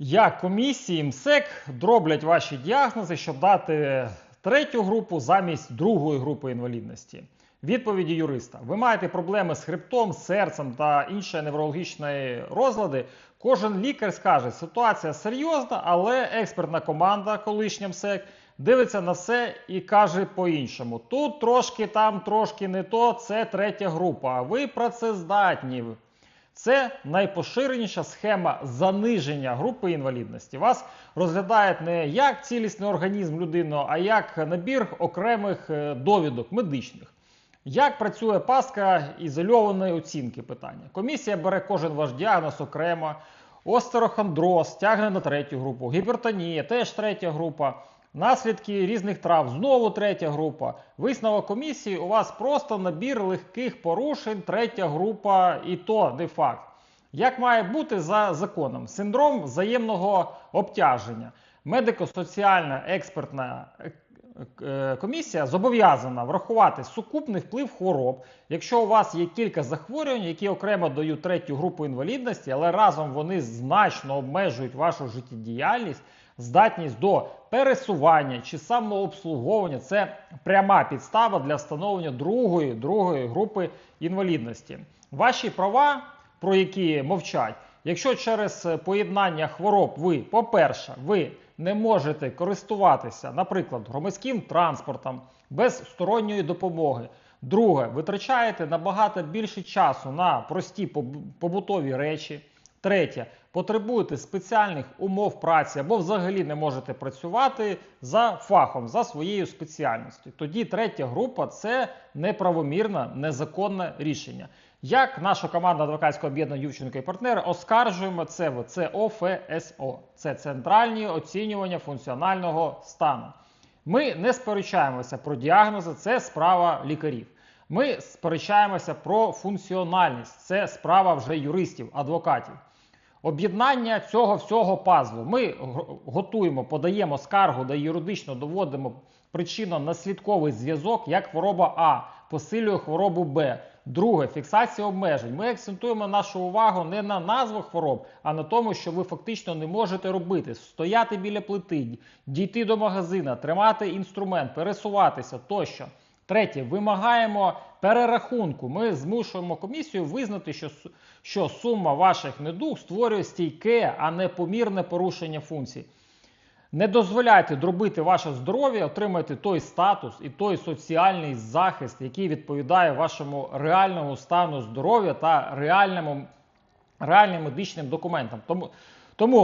Як комісії МСЕК дроблять ваші діагнози, щоб дати третю групу замість другої групи інвалідності? Відповіді юриста: ви маєте проблеми з хребтом, серцем та інші неврологічні розлади. Кожен лікар скаже, ситуація серйозна, але експертна команда, колишня МСЕК, дивиться на все і каже по-іншому. Тут трошки, там трошки не то, це третя група. А ви працездатні. Це найпоширеніша схема заниження групи інвалідності. Вас розглядають не як цілісний організм людини, а як набір окремих е, довідок медичних. Як працює пастка ізольованої оцінки питання? Комісія бере кожен ваш діагноз окремо, остерохондроз тягне на третю групу, гіпертонія теж третя група. Наслідки різних трав знову третя група. Висновок комісії у вас просто набір легких порушень, третя група, і то не факт. Як має бути за законом? Синдром взаємного обтяження. Медико-соціальна експертна е, е, комісія зобов'язана врахувати сукупний вплив хвороб, якщо у вас є кілька захворювань, які окремо дають третю групу інвалідності, але разом вони значно обмежують вашу життєдіяльність, здатність до пересування чи самообслуговування це пряма підстава для встановлення другої, другої групи інвалідності. Ваші права, про які мовчать, якщо через поєднання хвороб ви, по-перше, ви не можете користуватися, наприклад, громадським транспортом без сторонньої допомоги. Друге, витрачаєте набагато більше часу на прості побутові речі. Третє, потребуєте спеціальних умов праці або взагалі не можете працювати за фахом, за своєю спеціальністю. Тоді третя група це неправомірне, незаконне рішення. Як наша команда адвокатського об'єднання Ювченко і партнери оскаржуємо це в ЦОФСО. Це центральні оцінювання функціонального стану. Ми не сперечаємося про діагнози, це справа лікарів. Ми сперечаємося про функціональність, це справа вже юристів, адвокатів. Об'єднання цього всього пазлу. Ми готуємо, подаємо скаргу, де юридично доводимо причинно-наслідковий зв'язок, як хвороба А посилює хворобу Б. Друге фіксація обмежень. Ми акцентуємо нашу увагу не на назвах хвороб, а на тому, що ви фактично не можете робити: стояти біля плити, дійти до магазина, тримати інструмент, пересуватися тощо. Третє, вимагаємо перерахунку. Ми змушуємо комісію визнати, що, що сума ваших недуг створює стійке, а не помірне порушення функцій. Не дозволяйте дробити ваше здоров'я, отримайте той статус і той соціальний захист, який відповідає вашому реальному стану здоров'я та реальному, реальним медичним документам. Тому, тому